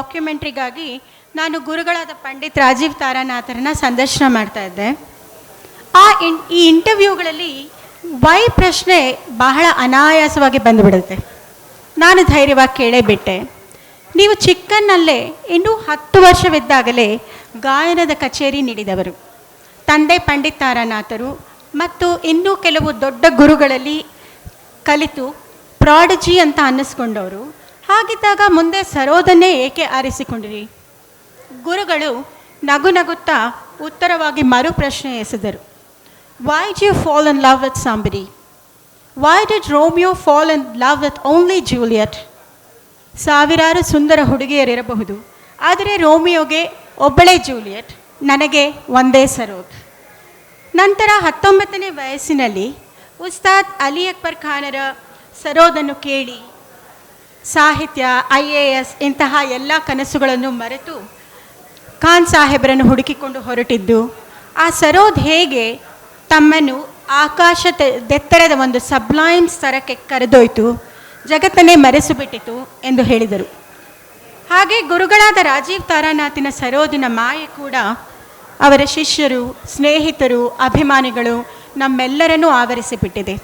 ಡಾಕ್ಯುಮೆಂಟ್ರಿಗಾಗಿ ನಾನು ಗುರುಗಳಾದ ಪಂಡಿತ್ ರಾಜೀವ್ ತಾರಾನಾಥರನ್ನ ಸಂದರ್ಶನ ಮಾಡ್ತಾ ಇದ್ದೆ. ಆ ಇನ್, ಈ ಇಂಟರ್ವ್ಯೂಗಳಲ್ಲಿ ವೈ ಪ್ರಶ್ನೆ ಬಹಳ ಅನಾಯಾಸವಾಗಿ ಬಂದುಬಿಡುತ್ತೆ. ನಾನು ಧೈರ್ಯವಾಗಿ ಕೇಳೇ ಬಿಟ್ಟೆ ನೀವು ಚಿಕ್ಕನ್ನಲ್ಲೇ ಇನ್ನೂ ಹತ್ತು ವರ್ಷವಿದ್ದಾಗಲೇ ಗಾಯನದ ಕಚೇರಿ ನೀಡಿದವರು. ತಂದೆ ಪಂಡಿತ್ ತಾರಾನಾಥರು ಮತ್ತು ಇನ್ನೂ ಕೆಲವು ದೊಡ್ಡ ಗುರುಗಳಲ್ಲಿ ಕಲಿತು ಪ್ರಾಡಜಿ ಅಂತ ಅನ್ನಿಸ್ಕೊಂಡವರು. ಹಾಗಿದ್ದಾಗ ಮುಂದೆ ಸರೋದನ್ನೇ ಏಕೆ ಆರಿಸಿಕೊಂಡಿರಿ? ಗುರುಗಳು ನಗು ನಗುತ್ತಾ ಉತ್ತರವಾಗಿ ಮರು ಪ್ರಶ್ನೆ ಎಸೆದರು. Why did you fall in love with Sambari why did Romeo fall in love with only Juliet ಸಾವಿರಾರು ಸುಂದರ ಹುಡುಗಿಯರಿರಬಹುದು, ಆದರೆ ರೋಮಿಯೋಗೆ ಒಬ್ಬಳೇ ಜೂಲಿಯಟ್, ನನಗೆ ಒಂದೇ ಸರೋದ್. ನಂತರ ಹತ್ತೊಂಬತ್ತನೇ ವಯಸ್ಸಿನಲ್ಲಿ ಉಸ್ತಾದ್ ಅಲಿ ಅಕ್ಬರ್ ಖಾನರ ಸರೋದನ್ನು ಕೇಳಿ ಸಾಹಿತ್ಯ, ಐ ಎ ಎಸ್ ಇಂತಹ ಎಲ್ಲ ಕನಸುಗಳನ್ನು ಮರೆತು ಖಾನ್ ಸಾಹೇಬರನ್ನು ಹುಡುಕಿಕೊಂಡು ಹೊರಟಿದ್ದು, ಆ ಸರೋದ್ ಹೇಗೆ ತಮ್ಮನ್ನು ಆಕಾಶ ದೆತ್ತರದ ಒಂದು ಸಬ್ಲೈಮ್ ಸ್ತರಕ್ಕೆ ಕರೆದೊಯ್ತು, ಜಗತ್ತನ್ನೇ ಮರೆಸಿಬಿಟ್ಟಿತು ಎಂದು ಹೇಳಿದರು. ಹಾಗೆ ಗುರುಗಳಾದ ರಾಜೀವ್ ತಾರಾನಾಥಿನ ಸರೋದಿನ ಮಾಯೆ ಕೂಡ ಅವರ ಶಿಷ್ಯರು, ಸ್ನೇಹಿತರು, ಅಭಿಮಾನಿಗಳು ನಮ್ಮೆಲ್ಲರನ್ನೂ ಆವರಿಸಿಬಿಟ್ಟಿದೆ.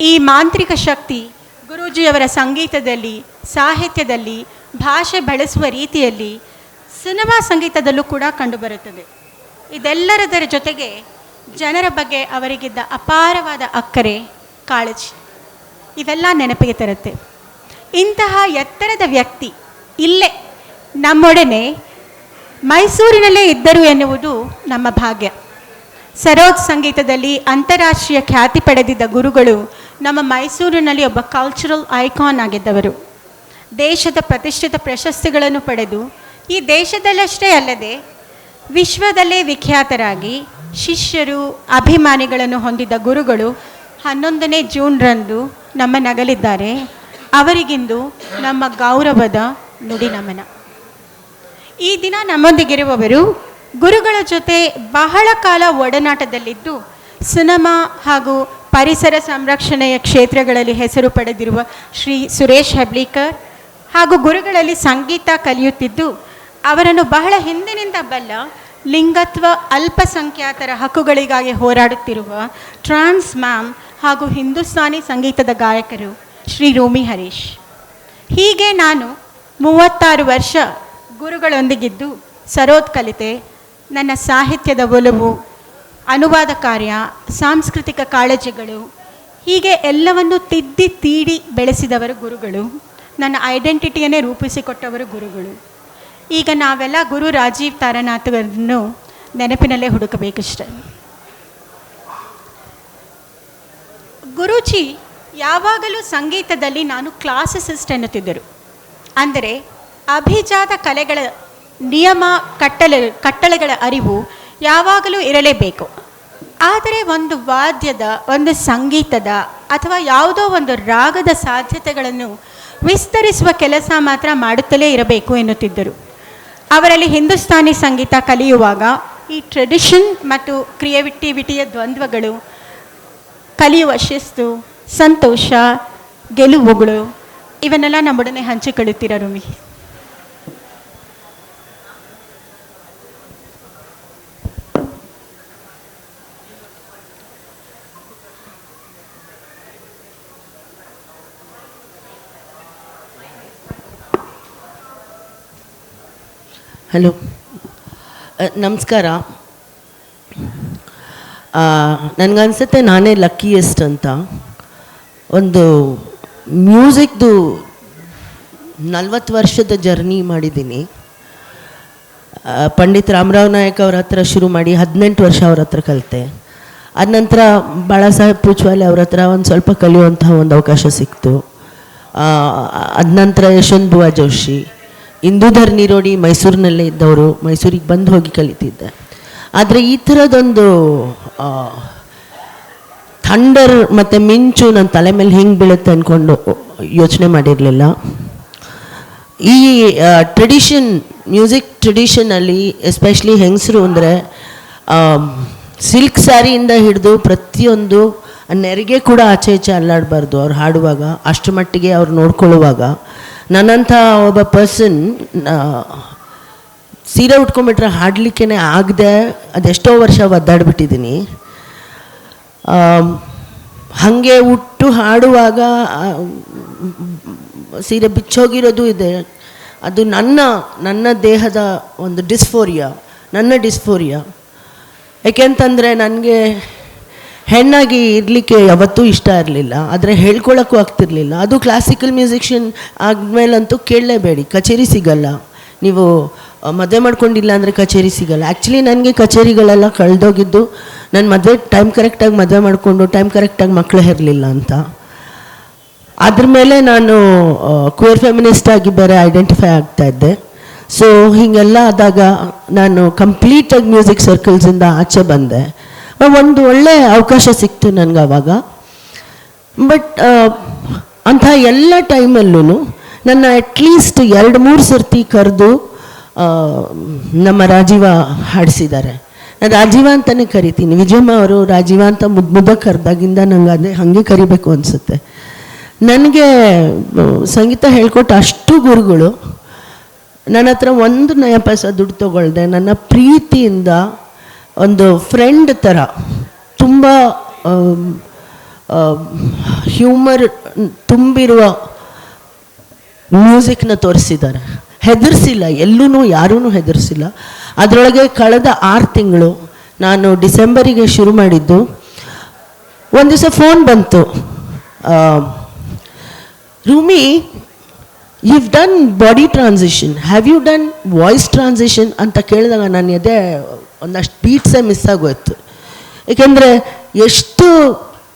ಈ ಮಾಂತ್ರಿಕ ಶಕ್ತಿ ಗುರೂಜಿಯವರ ಸಂಗೀತದಲ್ಲಿ, ಸಾಹಿತ್ಯದಲ್ಲಿ, ಭಾಷೆ ಬಳಸುವ ರೀತಿಯಲ್ಲಿ ಸಿನಿಮಾ ಸಂಗೀತದಲ್ಲೂ ಕೂಡ ಕಂಡುಬರುತ್ತದೆ. ಇದೆಲ್ಲರದರ ಜೊತೆಗೆ ಜನರ ಬಗ್ಗೆ ಅವರಿಗಿದ್ದ ಅಪಾರವಾದ ಅಕ್ಕರೆ, ಕಾಳಜಿ ಇವೆಲ್ಲ ನೆನಪಿಗೆ ತರುತ್ತೆ. ಇಂತಹ ಎತ್ತರದ ವ್ಯಕ್ತಿ ಇಲ್ಲೇ, ನಮ್ಮೊಡನೆ ಮೈಸೂರಿನಲ್ಲೇ ಇದ್ದರು ಎನ್ನುವುದು ನಮ್ಮ ಭಾಗ್ಯ. ಸರೋಜ್ ಸಂಗೀತದಲ್ಲಿ ಅಂತಾರಾಷ್ಟ್ರೀಯ ಖ್ಯಾತಿ ಪಡೆದಿದ್ದ ಗುರುಗಳು ನಮ್ಮ ಮೈಸೂರಿನಲ್ಲಿ ಒಬ್ಬ ಕಲ್ಚರಲ್ ಐಕಾನ್ ಆಗಿದ್ದವರು. ದೇಶದ ಪ್ರತಿಷ್ಠಿತ ಪ್ರಶಸ್ತಿಗಳನ್ನು ಪಡೆದು ಈ ದೇಶದಲ್ಲಷ್ಟೇ ಅಲ್ಲದೆ ವಿಶ್ವದಲ್ಲೇ ವಿಖ್ಯಾತರಾಗಿ ಶಿಷ್ಯರು, ಅಭಿಮಾನಿಗಳನ್ನು ಹೊಂದಿದ್ದ ಗುರುಗಳು ಹನ್ನೊಂದನೇ ಜೂನ್ರಂದು ನಮ್ಮ ನಗಲಿದ್ದಾರೆ. ಅವರಿಗಿಂದು ನಮ್ಮ ಗೌರವದ ನುಡಿ ನಮನ ಈ ದಿನ ನಮ್ಮೊಂದಿಗಿರುವವರು ಗುರುಗಳ ಜೊತೆ ಬಹಳ ಕಾಲ ಒಡನಾಟದಲ್ಲಿದ್ದು ಸಿನಿಮಾ ಹಾಗೂ ಪರಿಸರ ಸಂರಕ್ಷಣೆಯ ಕ್ಷೇತ್ರಗಳಲ್ಲಿ ಹೆಸರು ಪಡೆದಿರುವ ಶ್ರೀ ಸುರೇಶ್ ಹೆಬ್ಳೀಕರ್ ಹಾಗೂ ಗುರುಗಳಲ್ಲಿ ಸಂಗೀತ ಕಲಿಯುತ್ತಿದ್ದು, ಅವರನ್ನು ಬಹಳ ಹಿಂದಿನಿಂದ ಬಲ್ಲ ಲಿಂಗತ್ವ ಅಲ್ಪಸಂಖ್ಯಾತರ ಹಕ್ಕುಗಳಿಗಾಗಿ ಹೋರಾಡುತ್ತಿರುವ ಟ್ರಾನ್ಸ್ ಮ್ಯಾಮ್ ಹಾಗೂ ಹಿಂದೂಸ್ತಾನಿ ಸಂಗೀತದ ಗಾಯಕರು ಶ್ರೀ ರೋಮಿ ಹರೀಶ್. ಹೀಗೆ ನಾನು ಮೂವತ್ತಾರು ವರ್ಷ ಗುರುಗಳೊಂದಿಗಿದ್ದು, ಸರೋದ್ ಕಲಿತೆ. ನನ್ನ ಸಾಹಿತ್ಯದ ಒಲವು ಅನುವಾದ ಕಾರ್ಯ, ಸಾಂಸ್ಕೃತಿಕ ಕಾಳಜಿಗಳು, ಹೀಗೆ ಎಲ್ಲವನ್ನು ತಿದ್ದಿ ತೀಡಿ ಬೆಳೆಸಿದವರು ಗುರುಗಳು, ನನ್ನ ಐಡೆಂಟಿಟಿಯನ್ನೇ ರೂಪಿಸಿಕೊಟ್ಟವರು ಗುರುಗಳು. ಈಗ ನಾವೆಲ್ಲ ಗುರು ರಾಜೀವ್ ತಾರನಾಥರನ್ನು ನೆನಪಿನಲ್ಲೇ ಹುಡುಕಬೇಕಷ್ಟೆ. ಗುರೂಜಿ, ಯಾವಾಗಲೂ ಸಂಗೀತದಲ್ಲಿ ನಾನು ಕ್ಲಾಸಿಸಿಸ್ಟ್ ಎನ್ನುತ್ತಿದ್ದರು. ಅಂದರೆ ಅಭಿಜಾತ ಕಲೆಗಳ ನಿಯಮ, ಕಟ್ಟಲೆ, ಕಟ್ಟಳೆಗಳ ಅರಿವು ಯಾವಾಗಲೂ ಇರಲೇಬೇಕು. ಆದರೆ ಒಂದು ವಾದ್ಯದ, ಒಂದು ಸಂಗೀತದ ಅಥವಾ ಯಾವುದೋ ಒಂದು ರಾಗದ ಸಾಧ್ಯತೆಗಳನ್ನು ವಿಸ್ತರಿಸುವ ಕೆಲಸ ಮಾತ್ರ ಮಾಡುತ್ತಲೇ ಇರಬೇಕು ಎನ್ನುತ್ತಿದ್ದರು. ಅವರಲ್ಲಿ ಹಿಂದೂಸ್ತಾನಿ ಸಂಗೀತ ಕಲಿಯುವಾಗ ಈ ಟ್ರೆಡಿಷನ್ ಮತ್ತು ಕ್ರಿಯೇಟಿವಿಟಿಯ ದ್ವಂದ್ವಗಳು, ಕಲಿಯುವ ಶಿಸ್ತು, ಸಂತೋಷ, ಗೆಲುವುಗಳು, ಇವನ್ನೆಲ್ಲ ನಮ್ಮೊಡನೆ ಹಂಚಿಕೊಳ್ಳುತ್ತೀರ ರುಮಿ? ಹಲೋ. ನಮಸ್ಕಾರ. ನನಗನ್ಸುತ್ತೆ ನಾನೇ ಲಕ್ಕಿಯೆಸ್ಟ್ ಅಂತ. ಒಂದು ಮ್ಯೂಸಿಕ್ದು ನಲ್ವತ್ತು ವರ್ಷದ ಜರ್ನಿ ಮಾಡಿದ್ದೀನಿ. ಪಂಡಿತ್ ರಾಮರಾವ್ ನಾಯಕ್ ಅವ್ರ ಹತ್ರ ಶುರು ಮಾಡಿ ಹದಿನೆಂಟು ವರ್ಷ ಅವ್ರ ಹತ್ರ ಕಲಿತೆ. ಅದ ನಂತರ ಬಾಳಾ ಪೂಜ್ವಾಲೆ ಅವ್ರ ಹತ್ರ ಒಂದು ಸ್ವಲ್ಪ ಕಲಿಯುವಂತಹ ಒಂದು ಅವಕಾಶ ಸಿಕ್ತು. ಅದ ನಂತರ ಯಶವಂತ್ ಬುವಾ ಜೋಶಿ. ಇಂದೂಧರ್ ನಿರೋಡಿ ಮೈಸೂರಿನಲ್ಲೇ ಇದ್ದವರು ಮೈಸೂರಿಗೆ ಬಂದು ಹೋಗಿ ಕಲಿತಿದ್ದೆ. ಆದರೆ ಈ ಥರದೊಂದು ಥಂಡರ್ ಮತ್ತು ಮಿಂಚು ನನ್ನ ತಲೆ ಮೇಲೆ ಹೆಂಗೆ ಬೀಳುತ್ತೆ ಅಂದ್ಕೊಂಡು ಯೋಚನೆ ಮಾಡಿರಲಿಲ್ಲ. ಈ ಟ್ರೆಡಿಷನ್ ಮ್ಯೂಸಿಕ್ ಟ್ರೆಡಿಷನಲ್ಲಿ ಎಸ್ಪೆಷಲಿ ಹೆಂಗಸರು ಅಂದರೆ ಸಿಲ್ಕ್ ಸ್ಯಾರಿಯಿಂದ ಹಿಡಿದು ಪ್ರತಿಯೊಂದು ನೆರಿಗೆ ಕೂಡ ಆಚೆ ಈಚೆ ಅಲ್ಲಾಡಬಾರ್ದು. ಅವ್ರು ಹಾಡುವಾಗ, ಅಷ್ಟು ಮಟ್ಟಿಗೆ ಅವ್ರು ನೋಡ್ಕೊಳ್ಳುವಾಗ, ನನ್ನಂಥ ಒಬ್ಬ ಪರ್ಸನ್ ಸೀರೆ ಉಟ್ಕೊಂಡ್ಬಿಟ್ರೆ ಹಾಡಲಿಕ್ಕೇ ಆಗದೆ ಅದೆಷ್ಟೋ ವರ್ಷ ಒದ್ದಾಡ್ಬಿಟ್ಟಿದ್ದೀನಿ. ಹಾಗೆ ಉಟ್ಟು ಹಾಡುವಾಗ ಸೀರೆ ಬಿಚ್ಚೋಗಿರೋದು ಇದೆ. ಅದು ನನ್ನ ನನ್ನ ದೇಹದ ಒಂದು ಡಿಸ್ಫೋರಿಯಾ, ನನ್ನ ಡಿಸ್ಫೋರಿಯಾ. ಯಾಕೆಂತಂದರೆ ನನಗೆ ಹೆಣ್ಣಾಗಿ ಇರಲಿಕ್ಕೆ ಯಾವತ್ತೂ ಇಷ್ಟ ಇರಲಿಲ್ಲ, ಆದರೆ ಹೇಳ್ಕೊಳ್ಳೋಕ್ಕೂ ಆಗ್ತಿರ್ಲಿಲ್ಲ. ಅದು ಕ್ಲಾಸಿಕಲ್ ಮ್ಯೂಸಿಷಿಯನ್ ಆದಮೇಲಂತೂ ಕೇಳಲೇಬೇಡಿ, ಕಚೇರಿ ಸಿಗಲ್ಲ. ನೀವು ಮದುವೆ ಮಾಡ್ಕೊಂಡಿಲ್ಲ ಅಂದರೆ ಕಚೇರಿ ಸಿಗಲ್ಲ. ಆ್ಯಕ್ಚುಲಿ ನನಗೆ ಕಚೇರಿಗಳೆಲ್ಲ ಕಳೆದೋಗಿದ್ದು ನನ್ನ ಮದುವೆ ಟೈಮ್ ಕರೆಕ್ಟಾಗಿ ಮದುವೆ ಮಾಡಿಕೊಂಡು ಟೈಮ್ ಕರೆಕ್ಟಾಗಿ ಮಕ್ಕಳು ಇರಲಿಲ್ಲ ಅಂತ. ಅದ್ರ ಮೇಲೆ ನಾನು ಕ್ವೇರ್ ಫೆಮಿನಿಸ್ಟ್ ಆಗಿ ಬೇರೆ ಐಡೆಂಟಿಫೈ ಆಗ್ತಾ ಇದ್ದೆ. ಸೊ ಹೀಗೆಲ್ಲ ಆದಾಗ ನಾನು ಕಂಪ್ಲೀಟಾಗಿ ಮ್ಯೂಸಿಕ್ ಸರ್ಕಲ್ಸಿಂದ ಆಚೆ ಬಂದೆ. ಒಂದು ಒಳ್ಳೆ ಅವಕಾಶ ಸಿಕ್ತು ನನಗೆ ಆವಾಗ ಬಟ್ ಅಂಥ ಎಲ್ಲ ಟೈಮಲ್ಲೂ ನನ್ನ ಅಟ್ಲೀಸ್ಟ್ ಎರಡು ಮೂರು ಸರ್ತಿ ಕರೆದು ನಮ್ಮ ರಾಜೀವ ಹಾಡಿಸಿದ್ದಾರೆ. ನಾನು ರಾಜೀವ ಅಂತಲೇ ಕರಿತೀನಿ. ವಿಜಯಮ್ಮ ಅವರು ರಾಜೀವ ಅಂತ ಮುದ್ದು ಮುದ್ದ ಕರೆದಾಗಿಂದ ನಂಗೆ ಅದೇ ಹಾಗೆ ಕರಿಬೇಕು ಅನಿಸುತ್ತೆ. ನನಗೆ ಸಂಗೀತ ಹೇಳ್ಕೊಟ್ಟ ಅಷ್ಟು ಗುರುಗಳು ನನ್ನ ಹತ್ರ ಒಂದು ನಯ ಪೈಸ ದುಡ್ಡು ತಗೊಳ್ದೆ, ನನ್ನ ಪ್ರೀತಿಯಿಂದ ಒಂದು ಫ್ರೆಂಡ್ ಥರ ತುಂಬ ಹ್ಯೂಮರ್ ತುಂಬಿರುವ ಮ್ಯೂಸಿಕ್ನ ತೋರಿಸಿದ್ದಾರೆ. ಹೆದರ್ಸಿಲ್ಲ ಎಲ್ಲೂ ಯಾರೂ ಹೆದರ್ಸಿಲ್ಲ. ಅದರೊಳಗೆ ಕಳೆದ ಆರು ತಿಂಗಳು ನಾನು ಡಿಸೆಂಬರಿಗೆ ಶುರು ಮಾಡಿದ್ದು. ಒಂದು ದಿವಸ ಫೋನ್ ಬಂತು. Rumi you've done body transition have you done voice transition ಅಂತ ಕೇಳಿದಾಗ ನಾನು ಎದೆ ಒಂದಷ್ಟು ಬೀಟ್ಸೇ ಮಿಸ್ ಆಗೋಯ್ತು. ಏಕೆಂದರೆ ಎಷ್ಟು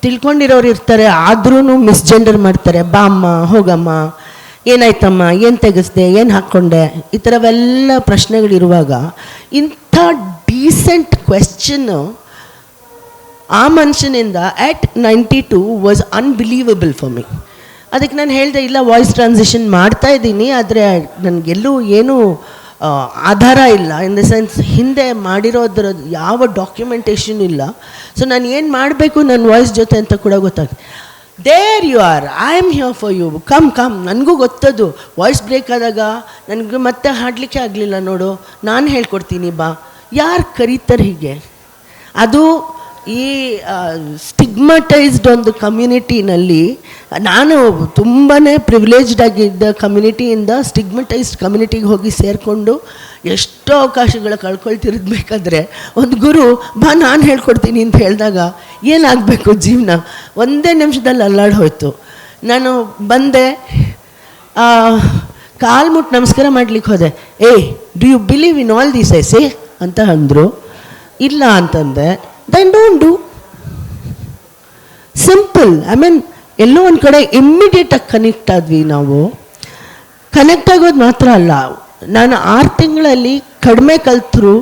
ತಿಳ್ಕೊಂಡಿರೋರು ಇರ್ತಾರೆ ಆದ್ರೂ ಮಿಸ್ಜೆಂಡರ್ ಮಾಡ್ತಾರೆ. ಬಾ ಅಮ್ಮ, ಹೋಗಮ್ಮ, ಏನಾಯ್ತಮ್ಮ, ಏನು ತೆಗೆಸ್ದೆ, ಏನು ಹಾಕ್ಕೊಂಡೆ? ಈ ಥರವೆಲ್ಲ ಪ್ರಶ್ನೆಗಳಿರುವಾಗ ಇಂಥ ಡೀಸೆಂಟ್ ಕ್ವೆಶ್ಚನ್ನು ಆ ಮನುಷ್ಯನಿಂದ at ninety two was unbelievable for me ಅದಕ್ಕೆ ನಾನು ಹೇಳಿದೆ, ಇಲ್ಲ ವಾಯ್ಸ್ ಟ್ರಾನ್ಸಿಷನ್ ಮಾಡ್ತಾ ಇದ್ದೀನಿ, ಆದರೆ ನನಗೆಲ್ಲೂ ಏನೂ ಆಧಾರ ಇಲ್ಲ. ಇನ್ ದ ಸೆನ್ಸ್ ಹಿಂದೆ ಮಾಡಿರೋದ್ರ ಯಾವ ಡಾಕ್ಯುಮೆಂಟೇಷನ್ ಇಲ್ಲ. ಸೊ ನಾನು ಏನು ಮಾಡಬೇಕು ನನ್ನ ವಾಯ್ಸ್ ಜೊತೆ ಅಂತ ಕೂಡ ಗೊತ್ತಾಗ್ತದೆ there you are I am here for you come come ನನಗೂ ಗೊತ್ತದು. ವಾಯ್ಸ್ ಬ್ರೇಕ್ ಆದಾಗ ನನಗೆ ಮತ್ತೆ ಹಾಡಲಿಕ್ಕೆ ಆಗಲಿಲ್ಲ ನೋಡು. ನಾನು ಹೇಳ್ಕೊಡ್ತೀನಿ ಬಾ. ಯಾರು ಕರೀತಾರೆ ಹೀಗೆ? ಅದು ಈ ಸ್ಟಿಗ್ಮಟೈಸ್ಡ್ ಒಂದು ಕಮ್ಯುನಿಟಿನಲ್ಲಿ ನಾನು ತುಂಬಾ ಪ್ರಿವಿಲೇಜ್ಡ್ ಆಗಿದ್ದ ಕಮ್ಯುನಿಟಿಯಿಂದ ಸ್ಟಿಗ್ಮಟೈಸ್ಡ್ ಕಮ್ಯುನಿಟಿಗೆ ಹೋಗಿ ಸೇರಿಕೊಂಡು ಎಷ್ಟೋ ಅವಕಾಶಗಳು ಕಳ್ಕೊಳ್ತಿರಬೇಕಾದ್ರೆ ಒಂದು ಗುರು, ಬಾ, ನಾನು ಹೇಳ್ಕೊಡ್ತೀನಿ ಅಂತ ಹೇಳಿದಾಗ ಏನಾಗಬೇಕು ಜೀವನ? ಒಂದೇ ನಿಮಿಷದಲ್ಲಿ ಅಲ್ಲಾಡಿ ಹೋಯ್ತು. ನಾನು ಬಂದೆ ಕಾಲ್ ಮುಟ್ಟು ನಮಸ್ಕಾರ ಮಾಡ್ಲಿಕ್ಕೆ ಹೋದೆ. Hey do you believe in all these I say ಅಂತ ಅಂದರು. ಇಲ್ಲ ಅಂತಂದೆ. Then don't do simple I mean ಎಲ್ಲೋ ಒಂದು ಕಡೆ ಇಮ್ಮಿಡಿಯೇಟಾಗಿ ಕನೆಕ್ಟ್ ಆದ್ವಿ ನಾವು. ಕನೆಕ್ಟ್ ಆಗೋದು ಮಾತ್ರ ಅಲ್ಲ. ನಾನು ಆರು ತಿಂಗಳಲ್ಲಿ ಕಡಿಮೆ ಕಲ್ತರು,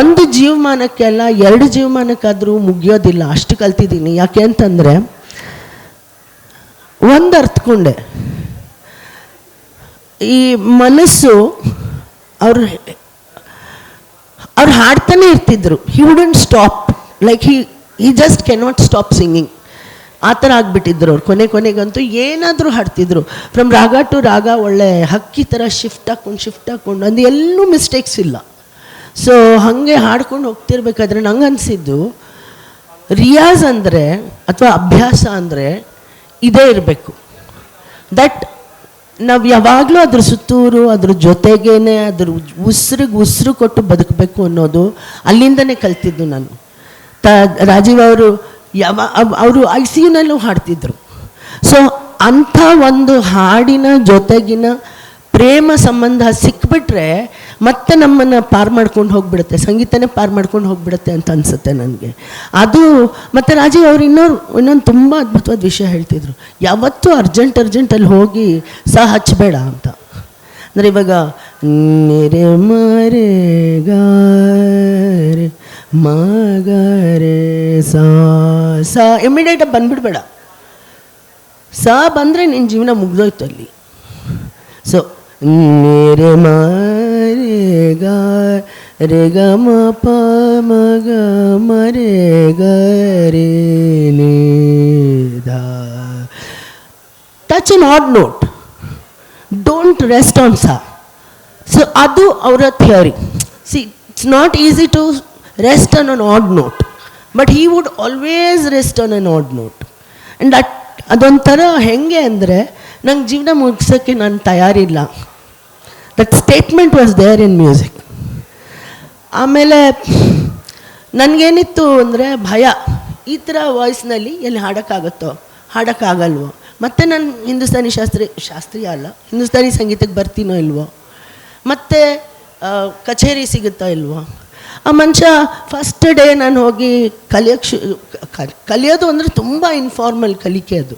ಒಂದು ಜೀವಮಾನಕ್ಕೆ ಅಲ್ಲ ಎರಡು ಜೀವಮಾನಕ್ಕಾದರೂ ಮುಗಿಯೋದಿಲ್ಲ. ಅಷ್ಟು ಕಲ್ತಿದ್ದೀನಿ. ಯಾಕೆ ಅಂತಂದರೆ, ಒಂದು ಅರ್ಥಕೊಂಡೆ ಈ ಮನಸ್ಸು ಅವ್ರು ಅವ್ರು ಹಾಡ್ತಾನೆ ಇರ್ತಿದ್ರು. He wouldn't stop like he ಈ ಜಸ್ಟ್ ಕೆನಾಟ್ ಸ್ಟಾಪ್ ಸಿಂಗಿಂಗ್ ಆ ಥರ ಆಗಿಬಿಟ್ಟಿದ್ರು ಅವ್ರು. ಕೊನೆ ಕೊನೆಗಂತೂ ಏನಾದರೂ ಹಾಡ್ತಿದ್ರು ಫ್ರಮ್ ರಾಗ ಟು ರಾಗ ಒಳ್ಳೆ ಹಕ್ಕಿ ಥರ ಶಿಫ್ಟ್ ಹಾಕ್ಕೊಂಡು ಶಿಫ್ಟ್ ಹಾಕ್ಕೊಂಡು ಅಂದು ಎಲ್ಲೂ ಮಿಸ್ಟೇಕ್ಸ್ ಇಲ್ಲ. ಸೊ ಹಾಗೆ ಹಾಡ್ಕೊಂಡು ಹೋಗ್ತಿರ್ಬೇಕಾದ್ರೆ ನಂಗೆ ಅನಿಸಿದ್ದು, ರಿಯಾಜ್ ಅಂದರೆ ಅಥವಾ ಅಭ್ಯಾಸ ಅಂದರೆ ಇದೇ ಇರಬೇಕು. ದಟ್ ನಾವು ಯಾವಾಗಲೂ ಅದ್ರ ಸುತ್ತೂರು, ಅದ್ರ ಜೊತೆಗೇನೆ, ಅದ್ರ ಉಸಿರಿಗೆ ಉಸಿರು ಕೊಟ್ಟು ಬದುಕಬೇಕು ಅನ್ನೋದು ಅಲ್ಲಿಂದನೇ ಕಲ್ತಿದ್ದು ನಾನು. ತ, ರಾಜೀವ್ ಅವರು ಯಾವ ಅವರು ಐ ಸಿ ಯುನಲ್ಲೂ ಹಾಡ್ತಿದ್ರು. ಸೊ ಅಂಥ ಒಂದು ಹಾಡಿನ ಜೊತೆಗಿನ ಪ್ರೇಮ ಸಂಬಂಧ ಸಿಕ್ಬಿಟ್ರೆ ಮತ್ತೆ ನಮ್ಮನ್ನು ಪಾರು ಮಾಡ್ಕೊಂಡು ಹೋಗ್ಬಿಡುತ್ತೆ, ಸಂಗೀತನೇ ಪಾರು ಮಾಡ್ಕೊಂಡು ಹೋಗ್ಬಿಡುತ್ತೆ ಅಂತ ಅನಿಸುತ್ತೆ ನನಗೆ. ಅದು ಮತ್ತು ರಾಜೀವ್ ಅವರು ಇನ್ನೊಂದು ಇನ್ನೊಂದು ತುಂಬ ಅದ್ಭುತವಾದ ವಿಷಯ ಹೇಳ್ತಿದ್ರು. ಯಾವತ್ತೂ ಅರ್ಜೆಂಟ್ ಅರ್ಜೆಂಟಲ್ಲಿ ಹೋಗಿ ಸಹ ಹಚ್ಚಬೇಡ ಅಂತ. ಅಂದರೆ ಇವಾಗ, ನೆರೆ ಮರೆ ಗಾರೆ ಮಗರೆ ಸಾ. ಸಾ ಇಮಿಡಿಯೇಟಾಗಿ ಬಂದ್ಬಿಡ್ಬೇಡ. ಸಾ ಬಂದರೆ ನಿನ್ನ ಜೀವನ ಮುಗ್ದೋಯ್ತು ಅಲ್ಲಿ. ಸೊ ಮೇರೆ ಮಾರೇಗ ರೆ ಗ ಮ ಪ ಮ ಗ ಮ ರೇ ಗ ರೇ touch an odd note don't rest on saw so ಅದು ಅವರ theory see it's not easy to rest on an odd note but he would always rest on an odd note and that ಅದೊಂಥರ ಹೆಂಗೆ ಅಂದರೆ, ನಂಗೆ ಜೀವನ ಮುಗಿಸೋಕ್ಕೆ ನಾನು ತಯಾರಿಲ್ಲ. That statement was there in music ಆಮೇಲೆ, ನನಗೇನಿತ್ತು ಅಂದರೆ ಭಯ. ಈ ಥರ ವಾಯ್ಸ್ನಲ್ಲಿ ಎಲ್ಲಿ ಹಾಡೋಕ್ಕಾಗುತ್ತೋ, ಹಾಡೋಕ್ಕಾಗಲ್ವೋ. ಮತ್ತು ನಾನು ಹಿಂದೂಸ್ತಾನಿ ಶಾಸ್ತ್ರೀಯ ಶಾಸ್ತ್ರೀಯ ಅಲ್ಲ, ಹಿಂದೂಸ್ತಾನಿ ಸಂಗೀತಕ್ಕೆ ಬರ್ತೀನೋ ಇಲ್ವೋ. ಮತ್ತು ಕಚೇರಿ ಸಿಗುತ್ತೋ ಇಲ್ವೋ. ಆ ಮನುಷ್ಯ ಫಸ್ಟ್ ಡೇ ನಾನು ಹೋಗಿ ಕಲಿಯೋಕ್ಕೆ ಶು ಕಲಿಯೋದು ಅಂದರೆ ತುಂಬ ಇನ್ಫಾರ್ಮಲ್ ಕಲಿಕೆ ಅದು.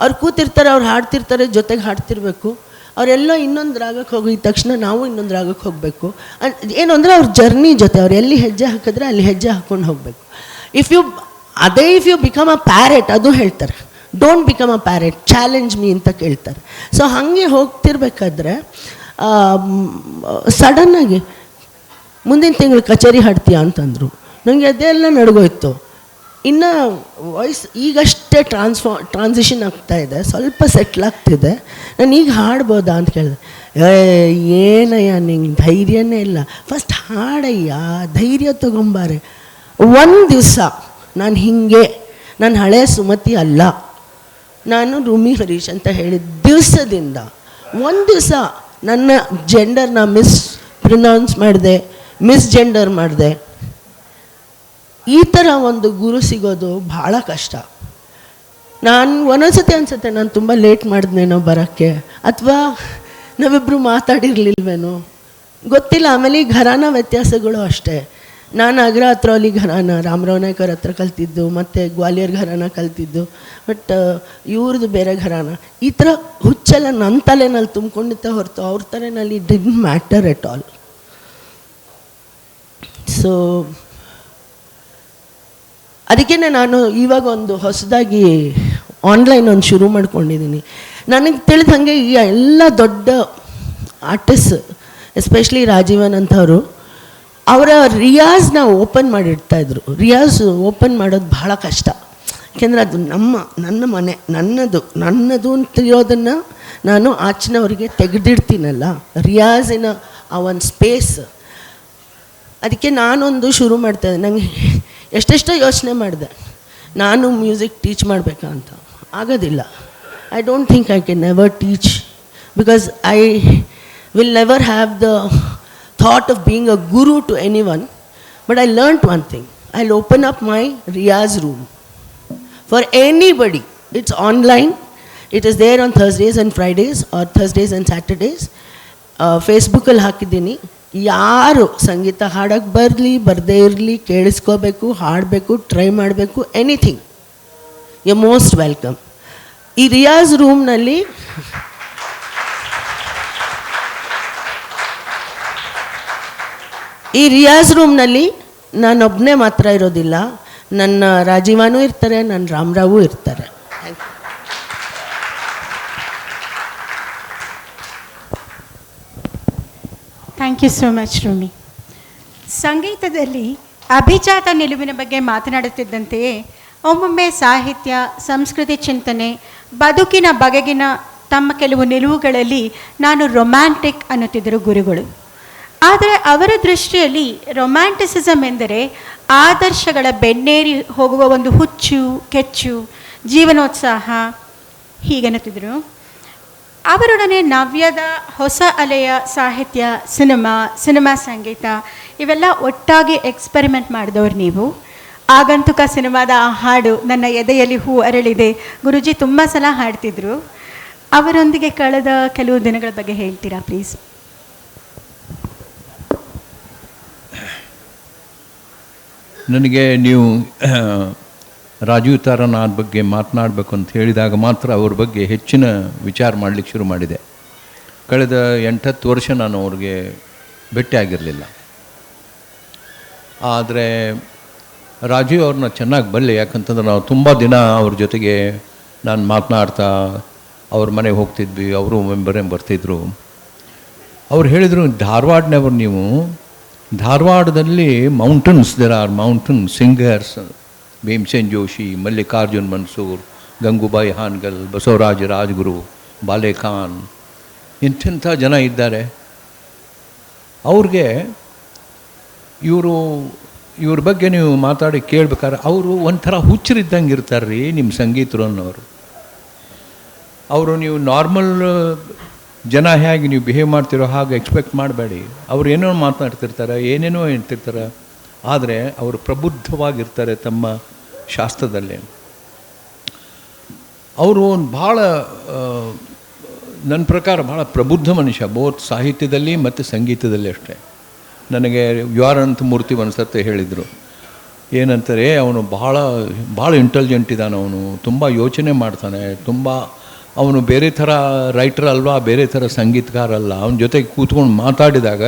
ಅವ್ರು ಕೂತಿರ್ತಾರೆ, ಅವ್ರು ಹಾಡ್ತಿರ್ತಾರೆ, ಜೊತೆಗೆ ಹಾಡ್ತಿರ್ಬೇಕು. ಅವರೆಲ್ಲ ಇನ್ನೊಂದು ರಾಗಕ್ಕೆ ಹೋಗಿದ ತಕ್ಷಣ ನಾವು ಇನ್ನೊಂದು ರಾಗಕ್ಕೆ ಹೋಗಬೇಕು. ಏನು ಅಂದರೆ ಅವ್ರ ಜರ್ನಿ ಜೊತೆ, ಅವ್ರು ಎಲ್ಲಿ ಹೆಜ್ಜೆ ಹಾಕಿದ್ರೆ ಅಲ್ಲಿ ಹೆಜ್ಜೆ ಹಾಕ್ಕೊಂಡು ಹೋಗಬೇಕು. ಇಫ್ ಯು ಅದೇ if you become a parrot ಅದು ಹೇಳ್ತಾರೆ. Don't become a parrot challenge me ಅಂತ ಕೇಳ್ತಾರೆ. ಸೊ ಹಾಗೆ ಹೋಗ್ತಿರ್ಬೇಕಾದ್ರೆ ಸಡನ್ನಾಗಿ ಮುಂದಿನ ತಿಂಗಳು ಕಚೇರಿ ಹಾಡ್ತೀಯ ಅಂತಂದರು. ನನಗೆ ಅದೆಲ್ಲ ನಡ್ಗೋಯ್ತು. ಇನ್ನು ವಾಯ್ಸ್ ಈಗಷ್ಟೇ ಟ್ರಾನ್ಸ್ಫಾ, ಟ್ರಾನ್ಸಿಷನ್ ಆಗ್ತಾ ಇದೆ. ಸ್ವಲ್ಪ ಸೆಟ್ಲ್ ಆಗ್ತಿದೆ. ನಾನು ಈಗ ಹಾಡ್ಬೋದಾ ಅಂತ ಕೇಳಿದೆ. ಏನಯ್ಯ ನಿಂಗೆ ಧೈರ್ಯನೇ ಇಲ್ಲ. ಫಸ್ಟ್ ಹಾಡಯ್ಯ, ಧೈರ್ಯ ತಗೊಂಬಾರೆ. ಒಂದು ದಿವಸ ನಾನು ಹಿಂಗೆ, ನಾನು ಹಳೆ ಸುಮತಿ ಅಲ್ಲ. ನಾನು ರುಮಿ ಹರೀಶ್ ಅಂತ ಹೇಳಿದ ದಿವಸದಿಂದ ಒಂದು ದಿವಸ ನನ್ನ ಜೆಂಡರ್ನ ಮಿಸ್ ಪ್ರೊನೌನ್ಸ್ ಮಾಡಿದೆ. ಮಿಸ್ ಜೆಂಡರ್ ಮಾಡಿದೆ. ಈ ಥರ ಒಂದು ಗುರು ಸಿಗೋದು ಭಾಳ ಕಷ್ಟ. ನಾನು ಒಂದೊಂದ್ಸತಿ ಅನಿಸುತ್ತೆ ನಾನು ತುಂಬ ಲೇಟ್ ಮಾಡಿದ್ನೇನೋ ಬರೋಕ್ಕೆ, ಅಥವಾ ನಾವಿಬ್ಬರು ಮಾತಾಡಿರಲಿಲ್ವೇನೋ. ಗೊತ್ತಿಲ್ಲ, ಆಮೇಲೆ ಈ ಘರಾನ ವ್ಯತ್ಯಾಸಗಳು ಅಷ್ಟೇ. ನಾನು ಅಗ್ರ ಹತ್ರ ಅಲ್ಲಿ ಘರಾನ ರಾಮರಾವ್ ನಾಯ್ಕರ ಹತ್ರ ಕಲ್ತಿದ್ದು, ಮತ್ತು ಗ್ವಾಲಿಯರ್ ಘರಾನ ಕಲ್ತಿದ್ದು, ಬಟ್ ಇವ್ರದ್ದು ಬೇರೆ ಘರಾನ. ಈ ಥರ ಹುಚ್ಚೆಲ್ಲ ನನ್ನ ತಲೆನಲ್ಲಿ ತುಂಬ್ಕೊಂಡಿದ್ದ ಹೊರತು ಅವ್ರ ತಲೆನಲ್ಲಿ didn't matter at all. So ಅದಕ್ಕೇ ನಾನು ಇವಾಗ ಒಂದು ಹೊಸದಾಗಿ ಆನ್ಲೈನ್ ಒಂದು ಶುರು ಮಾಡ್ಕೊಂಡಿದ್ದೀನಿ. ನನಗೆ ತಿಳಿದ ಹಾಗೆ ಈ ಎಲ್ಲ ದೊಡ್ಡ ಆರ್ಟಿಸ್ಟ್ ಎಸ್ಪೆಷಲಿ ರಾಜೀವನ್ ಅಂತವರು ಅವರ ರಿಯಾಜ್ನ ಓಪನ್ ಮಾಡಿಡ್ತಾಯಿದ್ರು ರಿಯಾಜ್ ಓಪನ್ ಮಾಡೋದು ಬಹಳ ಕಷ್ಟ. ಯಾಕೆಂದರೆ ಅದು ನಮ್ಮ, ನನ್ನ ಮನೆ, ನನ್ನದು ನನ್ನದು ಅಂತಿರೋದನ್ನು ನಾನು ಆಚಿನವರಿಗೆ ತೆಗೆದಿಡ್ತೀನಲ್ಲ. ರಿಯಾಜಿನ ಆ ಒಂದು ಸ್ಪೇಸ್ ಅದಕ್ಕೆ ನಾನೊಂದು ಶುರು ಮಾಡ್ತಾ ಇದ್ದೆ. ನನಗೆ ಎಷ್ಟೆಷ್ಟೋ ಯೋಚನೆ ಮಾಡಿದೆ. ನಾನು ಮ್ಯೂಸಿಕ್ ಟೀಚ್ ಮಾಡಬೇಕಾ ಅಂತ. ಆಗೋದಿಲ್ಲ. I don't think I can never teach because I will never have the thought of being a guru to anyone but I learnt one thing I open up my riyaz room for anybody. It's online it is there on Thursdays and Fridays or Thursdays and Saturdays ಫೇಸ್ಬುಕ್ಕಲ್ಲಿ ಹಾಕಿದ್ದೀನಿ. ಯಾರು ಸಂಗೀತ ಹಾಡೋಕ್ಕೆ ಬರಲಿ, ಬರದೇ ಇರಲಿ, ಕೇಳಿಸ್ಕೋಬೇಕು, ಹಾಡಬೇಕು try ಮಾಡಬೇಕು anything you most welcome ಈ ರಿಯಾಜ್ ರೂಮ್ನಲ್ಲಿ ಈ ರಿಯಾಜ್ ರೂಮ್ನಲ್ಲಿ ನಾನೊಬ್ಬನೇ ಮಾತ್ರ ಇರೋದಿಲ್ಲ. ನನ್ನ ರಾಜೀವಾನೂ ಇರ್ತಾರೆ, ನನ್ನ ರಾಮರಾವೂ ಇರ್ತಾರೆ. Thank you so much Rumi ಸಂಗೀತದಲ್ಲಿ ಅಭಿಜಾತ ನಿಲುವಿನ ಬಗ್ಗೆ ಮಾತನಾಡುತ್ತಿದ್ದಂತೆಯೇ, ಒಮ್ಮೊಮ್ಮೆ ಸಾಹಿತ್ಯ, ಸಂಸ್ಕೃತಿ ಚಿಂತನೆ, ಬದುಕಿನ ಬಗೆಗಿನ ತಮ್ಮ ಕೆಲವು ನಿಲುವುಗಳಲ್ಲಿ ನಾನು ರೊಮ್ಯಾಂಟಿಕ್ ಅನ್ನುತ್ತಿದ್ದರು ಗುರುಗಳು. ಆದರೆ ಅವರ ದೃಷ್ಟಿಯಲ್ಲಿ ರೊಮ್ಯಾಂಟಿಸಿಸಮ್ ಎಂದರೆ ಆದರ್ಶಗಳ ಬೆನ್ನೇರಿ ಹೋಗುವ ಒಂದು ಹುಚ್ಚು, ಕೆಚ್ಚು, ಜೀವನೋತ್ಸಾಹ ಹೀಗನ್ನುತ್ತಿದ್ದರು. ಅವರೊಡನೆ ನವ್ಯದ ಹೊಸ ಅಲೆಯ ಸಾಹಿತ್ಯ, ಸಿನಿಮಾ ಸಿನಿಮಾ ಸಂಗೀತ, ಇವೆಲ್ಲ ಒಟ್ಟಾಗಿ ಎಕ್ಸ್ಪೆರಿಮೆಂಟ್ ಮಾಡಿದವ್ರು ನೀವು. ಆಗಂತುಕ ಸಿನಿಮಾದ ಆ ಹಾಡು ನನ್ನ ಎದೆಯಲ್ಲಿ ಹೂ ಅರಳಿದೆ. ಗುರುಜಿ ತುಂಬ ಸಲ ಹಾಡ್ತಿದ್ರು. ಅವರೊಂದಿಗೆ ಕಳೆದ ಕೆಲವು ದಿನಗಳ ಬಗ್ಗೆ ಹೇಳ್ತೀರಾ ಪ್ಲೀಸ್ ನನಗೆ ನೀವು ರಾಜೀವ್ ತಾರಾನಾಥ್ ಬಗ್ಗೆ ಮಾತನಾಡಬೇಕು ಅಂತ ಹೇಳಿದಾಗ ಮಾತ್ರ ಅವ್ರ ಬಗ್ಗೆ ಹೆಚ್ಚಿನ ವಿಚಾರ ಮಾಡಲಿಕ್ಕೆ ಶುರು ಮಾಡಿದೆ. ಕಳೆದ ಎಂಟತ್ತು ವರ್ಷ ನಾನು ಅವ್ರಿಗೆ ಭೇಟಿಯಾಗಿರಲಿಲ್ಲ ಆದರೆ ರಾಜೀವ್ ಅವ್ರನ್ನ ಚೆನ್ನಾಗಿ ಬರಲಿ ಯಾಕಂತಂದ್ರೆ ನಾವು ತುಂಬ ದಿನ ಅವ್ರ ಜೊತೆಗೆ ನಾನು ಮಾತನಾಡ್ತಾ, ಅವ್ರ ಮನೆಗೆ ಹೋಗ್ತಿದ್ವಿ, ಅವರು ಮೆಂಬರೇ ಬರ್ತಿದ್ರು. ಅವ್ರು ಹೇಳಿದರು, ಧಾರವಾಡನವರು ನೀವು, ಧಾರವಾಡದಲ್ಲಿ mountains there are mountain singers Bhimsen Joshi, Mallikarjun Mansur, Gangubai Hangal, Basavaraja Rajaguru, Bale Khan ಇಂಥೆಂಥ ಜನ ಇದ್ದಾರೆ. ಅವ್ರಿಗೆ ಇವರು, ಇವ್ರ ಬಗ್ಗೆ ನೀವು ಮಾತಾಡಿ ಕೇಳ್ಬೇಕಾದ್ರೆ ಅವರು ಒಂಥರ ಹುಚ್ಚರಿದ್ದಂಗೆ ಇರ್ತಾರೆ ರೀ ನಿಮ್ಮ ಸಂಗೀತರು ಅನ್ನೋರು. ಅವರು ನೀವು ನಾರ್ಮಲ್ ಜನ ಹೇಗೆ ನೀವು ಬಿಹೇವ್ ಮಾಡ್ತಿರೋ ಹಾಗೆ ಎಕ್ಸ್ಪೆಕ್ಟ್ ಮಾಡಬೇಡಿ. ಅವ್ರು ಏನೋ ಮಾತನಾಡ್ತಿರ್ತಾರೆ ಏನೇನೋ ಹೇಳ್ತಿರ್ತಾರೆ. ಆದರೆ ಅವರು ಪ್ರಬುದ್ಧವಾಗಿರ್ತಾರೆ ತಮ್ಮ ಶಾಸ್ತ್ರದಲ್ಲಿ. ಅವರು ಒಂದು ಭಾಳ ನನ್ನ ಪ್ರಕಾರ ಭಾಳ ಪ್ರಬುದ್ಧ ಮನುಷ್ಯ, ಬೋತ್ ಸಾಹಿತ್ಯದಲ್ಲಿ ಮತ್ತು ಸಂಗೀತದಲ್ಲಿ ಅಷ್ಟೇ. ನನಗೆ ಯುವಾರಂತ ಮೂರ್ತಿ ಒಂದ್ಸತ್ತೆ ಹೇಳಿದರು. ಏನಂತಾರೆ, ಅವನು ಭಾಳ ಭಾಳ ಇಂಟೆಲಿಜೆಂಟ್ ಇದ್ದಾನೆ ಅವನು, ತುಂಬ ಯೋಚನೆ ಮಾಡ್ತಾನೆ, ತುಂಬ ಅವನು ಬೇರೆ ಥರ ರೈಟರ್ ಅಲ್ವಾ, ಬೇರೆ ಥರ ಸಂಗೀತಗಾರ ಅಲ್ಲ ಅವನ ಜೊತೆಗೆ ಕೂತ್ಕೊಂಡು ಮಾತಾಡಿದಾಗ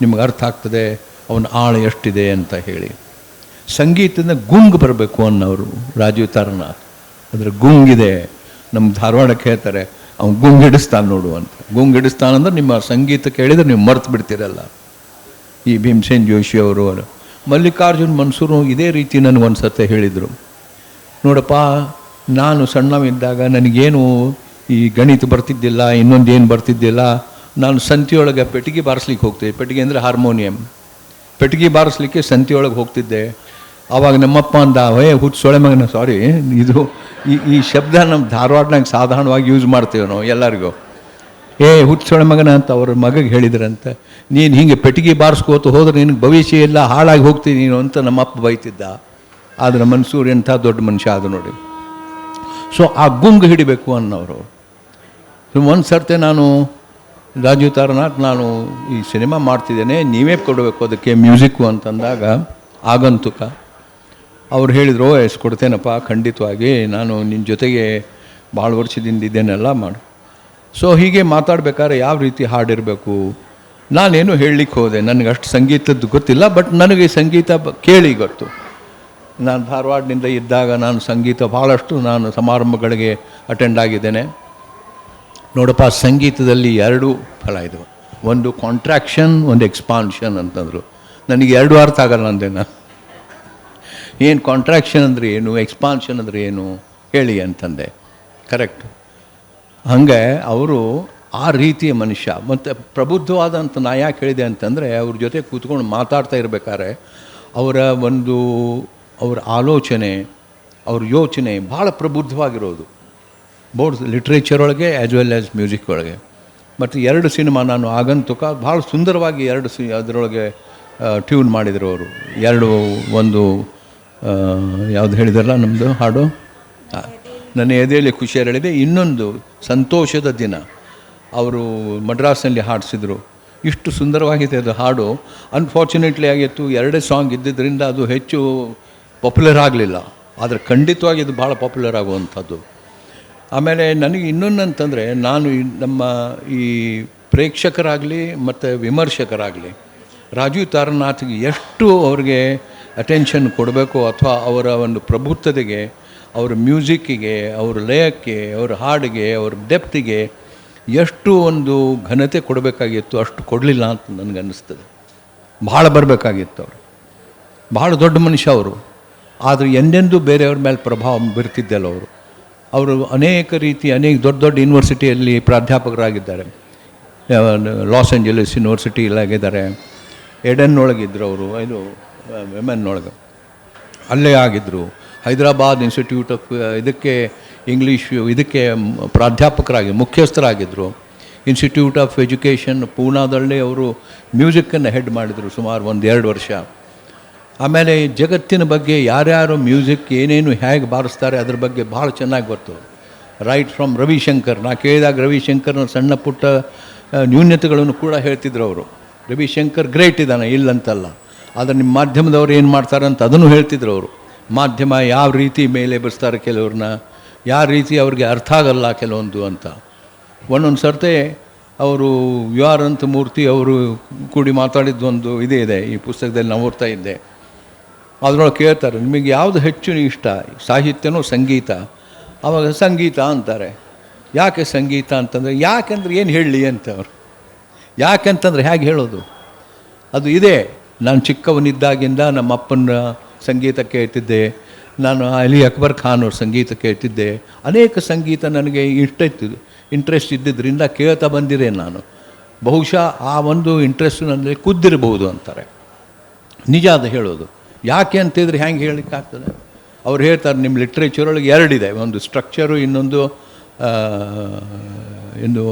ನಿಮ್ಗೆ ಅರ್ಥ ಆಗ್ತದೆ ಅವನ ಆಳ ಎಷ್ಟಿದೆ ಅಂತ ಹೇಳಿ. ಸಂಗೀತದಿಂದ ಗುಂಗ್ ಬರಬೇಕು ಅನ್ನೋರು ರಾಜೀವ್ ತಾರನಾಥ್ ಅದ್ರ ಗುಂಗಿದೆ. ನಮ್ಮ ಧಾರವಾಡಕ್ಕೆ ಹೇಳ್ತಾರೆ ಅವ್ನು ಗುಂಗ್ ಹಿಡಿಸ್ತಾನೆ ನೋಡು ಅಂತ. ಗುಂಗ್ ಹಿಡಿಸ್ತಾನೆ ಅಂದ್ರೆ ನಿಮ್ಮ ಸಂಗೀತ ಕೇಳಿದ್ರೆ ನೀವು ಮರ್ತು ಬಿಡ್ತೀರಲ್ಲ. ಈ ಭೀಮಸೇನ್ ಜೋಶಿ ಅವರು ಮಲ್ಲಿಕಾರ್ಜುನ್ ಮನ್ಸೂರು ಇದೇ ರೀತಿ ನನಗೆ ಒಂದು ಸತೆ ಹೇಳಿದರು. ನೋಡಪ್ಪ, ನಾನು ಸಣ್ಣವಿದ್ದಾಗ ನನಗೇನು ಈ ಗಣಿತ ಬರ್ತಿದ್ದಿಲ್ಲ ಇನ್ನೊಂದು ಏನು ಬರ್ತಿದ್ದಿಲ್ಲ. ನಾನು ಸಂತಿಯೊಳಗೆ ಪೆಟ್ಟಿಗೆ ಬಾರಿಸ್ಲಿಕ್ಕೆ ಹೋಗ್ತೇವೆ. ಪೆಟ್ಟಿಗೆ ಅಂದರೆ ಹಾರ್ಮೋನಿಯಂ. ಪೆಟ್ಟಿಗೆ ಬಾರಿಸ್ಲಿಕ್ಕೆ ಸಂತಿಯೊಳಗೆ ಹೋಗ್ತಿದ್ದೆ. ಆವಾಗ ನಮ್ಮಪ್ಪ ಅಂದ, ಹೇ, ಹುಚ್ಚು ಸೊಳೆ ಮಗನ ಸಾರಿ ಇದು ಈ ಈ ಶಬ್ದ ನಮ್ಮ ಧಾರವಾಡನಾಗ ಸಾಧಾರಣವಾಗಿ ಯೂಸ್ ಮಾಡ್ತೇವೆ ನಾವು ಎಲ್ಲರಿಗೂ ಏ ಸೊಳೆ ಮಗನ, ಅಂತ ಅವ್ರ ಮಗಗೆ ಹೇಳಿದ್ರಂತೆ. ನೀನು ಹಿಂಗೆ ಪೆಟ್ಟಿಗೆ ಬಾರಿಸ್ಕೋತ ಹೋದ್ರೆ ನಿನಗೆ ಭವಿಷ್ಯ ಎಲ್ಲ ಹಾಳಾಗಿ ಹೋಗ್ತೀನಿ ನೀನು, ಅಂತ ನಮ್ಮ ಅಪ್ಪ ಬೈತಿದ್ದ. ಆದರೆ ಮನ್ಸೂರ್ ಎಂಥ ದೊಡ್ಡ ಮನುಷ್ಯ ಅದು ನೋಡಿ. ಸೊ ಆ ಗುಂಗು ಹಿಡಿಬೇಕು ಅನ್ನೋರು. ಒಂದು ಸರ್ತೆ ನಾನು ರಾಜೀವ್ ತಾರನಾಥ್, ನಾನು ಈ ಸಿನಿಮಾ ಮಾಡ್ತಿದ್ದೇನೆ, ನೀವೇ ಕೊಡಬೇಕು ಅದಕ್ಕೆ ಮ್ಯೂಸಿಕ್ಕು ಅಂತಂದಾಗ ಆಗಂತುಕ ಅವ್ರು ಹೇಳಿದರು ಎಸ್, ಕೊಡ್ತೇನಪ್ಪ, ಖಂಡಿತವಾಗಿ, ನಾನು ನಿನ್ನ ಜೊತೆಗೆ ಭಾಳ ವರ್ಷದಿಂದ ಇದ್ದೇನೆಲ್ಲ ಮಾಡು. ಸೊ ಹೀಗೆ ಮಾತಾಡ್ಬೇಕಾದ್ರೆ ಯಾವ ರೀತಿ ಹಾಡಿರಬೇಕು? ನಾನೇನು ಹೇಳಲಿಕ್ಕೆ ಹೋದೆ ನನಗೆ ಅಷ್ಟು ಸಂಗೀತದ್ದು ಗೊತ್ತಿಲ್ಲ, ಬಟ್ ನನಗೆ ಸಂಗೀತ ಕೇಳಿ ಗೊತ್ತು. ನಾನು ಧಾರವಾಡದಿಂದ ಇದ್ದಾಗ ನಾನು ಸಂಗೀತ ಭಾಳಷ್ಟು ನಾನು ಸಮಾರಂಭಗಳಿಗೆ ಅಟೆಂಡ್ ಆಗಿದ್ದೇನೆ. ನೋಡಪ್ಪ, ಸಂಗೀತದಲ್ಲಿ ಎರಡು ಫಲ ಇದು ಒಂದು ಕಾಂಟ್ರಾಕ್ಷನ್ ಒಂದು ಎಕ್ಸ್ಪಾನ್ಷನ್ ಅಂತಂದರು. ನನಗೆ ಎರಡು ಅರ್ಥ ಆಗಲ್ಲ ಅಂದೆ ಏನು ಕಾಂಟ್ರಾಕ್ಷನ್ ಅಂದರೆ ಏನು ಎಕ್ಸ್ಪಾನ್ಷನ್ ಅಂದರೆ ಏನು, ಹೇಳಿ ಅಂತಂದೆ. ಕರೆಕ್ಟ್ ಹಾಗೆ ಅವರು ಆ ರೀತಿಯ ಮನುಷ್ಯ. ಮತ್ತು ಪ್ರಬುದ್ಧವಾದಂಥ ನಾ ಯಾಕೆ ಹೇಳಿದೆ ಅಂತಂದರೆ, ಅವ್ರ ಜೊತೆ ಕೂತ್ಕೊಂಡು ಮಾತಾಡ್ತಾ ಇರಬೇಕಾದ್ರೆ, ಅವರ ಒಂದು, ಅವರ ಆಲೋಚನೆ, ಅವ್ರ ಯೋಚನೆ ಭಾಳ ಪ್ರಬುದ್ಧವಾಗಿರೋದು. ಬೋರ್ಡ್ ಲಿಟ್ರೇಚರ್ ಒಳಗೆ ಆ್ಯಸ್ ವೆಲ್ ಆ್ಯಸ್ ಮ್ಯೂಸಿಕ್ ಒಳಗೆ. ಮತ್ತು ಎರಡು ಸಿನಿಮಾ ನಾನು ಆಗಂತುಕ ಭಾಳ ಸುಂದರವಾಗಿ ಎರಡು ಸಿ, ಅದರೊಳಗೆ ಟ್ಯೂನ್ ಮಾಡಿದರು ಅವರು. ಎರಡು, ಒಂದು ಯಾವುದು ಹೇಳಿದಾರಲ್ಲ ನಮ್ಮದು ಹಾಡು? ನನ್ನ ಎದೆಯಲ್ಲಿ ಖುಷಿಯರ್ ಹೇಳಿದೆ ಇನ್ನೊಂದು ಸಂತೋಷದ ದಿನ. ಅವರು ಮಡ್ರಾಸ್ನಲ್ಲಿ ಹಾಡಿಸಿದರು. ಇಷ್ಟು ಸುಂದರವಾಗಿದೆ ಅದು ಹಾಡು. ಅನ್ಫಾರ್ಚುನೇಟ್ಲಿ ಆಗಿತ್ತು. ಎರಡೇ ಸಾಂಗ್ ಇದ್ದಿದ್ದರಿಂದ ಅದು ಹೆಚ್ಚು ಪಾಪ್ಯುಲರ್ ಆಗಲಿಲ್ಲ. ಆದರೆ ಖಂಡಿತವಾಗಿ ಇದು ಭಾಳ ಪಾಪ್ಯುಲರ್ ಆಗುವಂಥದ್ದು. ಆಮೇಲೆ ನನಗೆ ಇನ್ನೊಂದು ಅಂತಂದರೆ ನಾನು ನಮ್ಮ ಈ ಪ್ರೇಕ್ಷಕರಾಗಲಿ ಮತ್ತು ವಿಮರ್ಶಕರಾಗಲಿ ರಾಜೀವ್ ತಾರನಾಥ್ಗೆ ಎಷ್ಟು ಅವ್ರಿಗೆ ಅಟೆನ್ಷನ್ ಕೊಡಬೇಕು ಅಥವಾ ಅವರ ಒಂದು ಪ್ರಭುತ್ವತೆಗೆ ಅವರ ಮ್ಯೂಸಿಕ್ಕಿಗೆ, ಅವ್ರ ಲಯಕ್ಕೆ, ಅವ್ರ ಹಾಡಿಗೆ, ಅವ್ರ ಡೆಪ್ತಿಗೆ ಎಷ್ಟು ಒಂದು ಘನತೆ ಕೊಡಬೇಕಾಗಿತ್ತು ಅಷ್ಟು ಕೊಡಲಿಲ್ಲ ಅಂತ ನನಗೆ ಅನ್ನಿಸ್ತದೆ ಭಾಳ ಬರಬೇಕಾಗಿತ್ತು ಅವರು. ಭಾಳ ದೊಡ್ಡ ಮನುಷ್ಯ ಅವರು. ಆದರೆ ಎಂದೆಂದೂ ಬೇರೆಯವ್ರ ಮೇಲೆ ಪ್ರಭಾವ ಬೀರ್ತಿದ್ದಲ್ಲ ಅವರು. ಅವರು ಅನೇಕ ರೀತಿ, ಅನೇಕ ದೊಡ್ಡ ದೊಡ್ಡ ಯೂನಿವರ್ಸಿಟಿಯಲ್ಲಿ ಪ್ರಾಧ್ಯಾಪಕರಾಗಿದ್ದಾರೆ. ಲಾಸ್ ಏಂಜಲೀಸ್ ಯೂನಿವರ್ಸಿಟಿಲಾಗಿದ್ದಾರೆ ಎಡನ್ ಒಳಗಿದ್ರು ಅವರು, ಇದು ವಿಮೆನ್ ಒಳಗೆ ಅಲ್ಲೇ ಆಗಿದ್ದರು ಹೈದರಾಬಾದ್ ಇನ್ಸ್ಟಿಟ್ಯೂಟ್ ಆಫ್ ಇದಕ್ಕೆ ಇಂಗ್ಲೀಷ್, ಇದಕ್ಕೆ ಪ್ರಾಧ್ಯಾಪಕರಾಗಿ ಮುಖ್ಯಸ್ಥರಾಗಿದ್ದರು ಇನ್ಸ್ಟಿಟ್ಯೂಟ್ ಆಫ್ ಎಜುಕೇಷನ್ ಪೂನಾದಲ್ಲಿ ಅವರು ಮ್ಯೂಸಿಕ್ಕನ್ನು ಹೆಡ್ ಮಾಡಿದರು ಸುಮಾರು ಒಂದು ಎರಡು ವರ್ಷ. ಆಮೇಲೆ ಜಗತ್ತಿನ ಬಗ್ಗೆ ಯಾರ್ಯಾರು ಮ್ಯೂಸಿಕ್ ಏನೇನು ಹೇಗೆ ಬಾರಿಸ್ತಾರೆ ಅದ್ರ ಬಗ್ಗೆ ಭಾಳ ಚೆನ್ನಾಗಿ ಗೊತ್ತು. ರೈಟ್ ಫ್ರಮ್ ರವಿಶಂಕರ್ ನಾ ಕೇಳಿದಾಗ ರವಿಶಂಕರ್ನ ಸಣ್ಣ ಪುಟ್ಟ ನ್ಯೂನ್ಯತೆಗಳನ್ನು ಕೂಡ ಹೇಳ್ತಿದ್ರು ಅವರು. ರವಿಶಂಕರ್ ಗ್ರೇಟ್ ಇದ್ದಾನೆ, ಇಲ್ಲಂತಲ್ಲ. ಆದರೆ ನಿಮ್ಮ ಮಾಧ್ಯಮದವ್ರು ಏನು ಮಾಡ್ತಾರೆ ಅಂತ ಅದನ್ನು ಹೇಳ್ತಿದ್ರು ಅವರು. ಮಾಧ್ಯಮ ಯಾವ ರೀತಿ ಮೇಲೆ ಬರ್ಸ್ತಾರೆ ಕೆಲವ್ರನ್ನ, ಯಾವ ರೀತಿ ಅವ್ರಿಗೆ ಅರ್ಥ ಆಗಲ್ಲ ಕೆಲವೊಂದು ಅಂತ. ಒಂದೊಂದು ಸರ್ತೆ ಅವರು ಯು ಆರ್ ಅಂತ ಮೂರ್ತಿ ಅವರು ಕೂಡಿ ಮಾತಾಡಿದ್ದೊಂದು ಇದೇ ಇದೆ, ಈ ಪುಸ್ತಕದಲ್ಲಿ ನಾವು ಓದ್ತಾ ಇದ್ದೆ. ಅದರೊಳಗೆ ಕೇಳ್ತಾರೆ, ನಿಮಗೆ ಯಾವುದು ಹೆಚ್ಚು ಇಷ್ಟ? ಸಾಹಿತ್ಯನೋ ಸಂಗೀತ? ಅವಾಗ, ಸಂಗೀತ ಅಂತಾರೆ. ಯಾಕೆ ಸಂಗೀತ? ಅಂತಂದರೆ, ಯಾಕೆಂದ್ರೆ ಏನು ಹೇಳಲಿ? ಅಂತ ಅವರು ಯಾಕೆಂತಂದ್ರೆ ಹೇಗೆ ಹೇಳೋದು? ಅದು ಇದೆ. ನಾನು ಚಿಕ್ಕವನಿದ್ದಾಗಿಂದ ನಮ್ಮ ಅಪ್ಪನ ಸಂಗೀತ ಕೇಳ್ತಿದ್ದೆ. ನಾನು ಅಲಿ ಅಕ್ಬರ್ ಖಾನ್ ಅವ್ರ ಸಂಗೀತ ಕೇಳ್ತಿದ್ದೆ. ಅನೇಕ ಸಂಗೀತ ನನಗೆ ಇಷ್ಟ ಇತ್ತು ಇಂಟ್ರೆಸ್ಟ್ ಇದ್ದಿದ್ದರಿಂದ ಕೇಳ್ತಾ ಬಂದಿರೇ ನಾನು. ಬಹುಶಃ ಆ ಒಂದು ಇಂಟ್ರೆಸ್ಟ್ ನನ್ನಲ್ಲಿ ಕುದ್ದಿರಬಹುದು ಅಂತಾರೆ. ನಿಜ ಅದು ಹೇಳೋದು. ಯಾಕೆ ಅಂತಿದ್ರೆ ಹೆಂಗೆ ಹೇಳಲಿಕ್ಕಾಗ್ತದೆ? ಅವ್ರು ಹೇಳ್ತಾರೆ ನಿಮ್ಮ ಲಿಟ್ರೇಚರ್ ಒಳಗೆ ಎರಡಿದೆ. ಒಂದು ಸ್ಟ್ರಕ್ಚರು ಇನ್ನೊಂದು ಇನ್ನು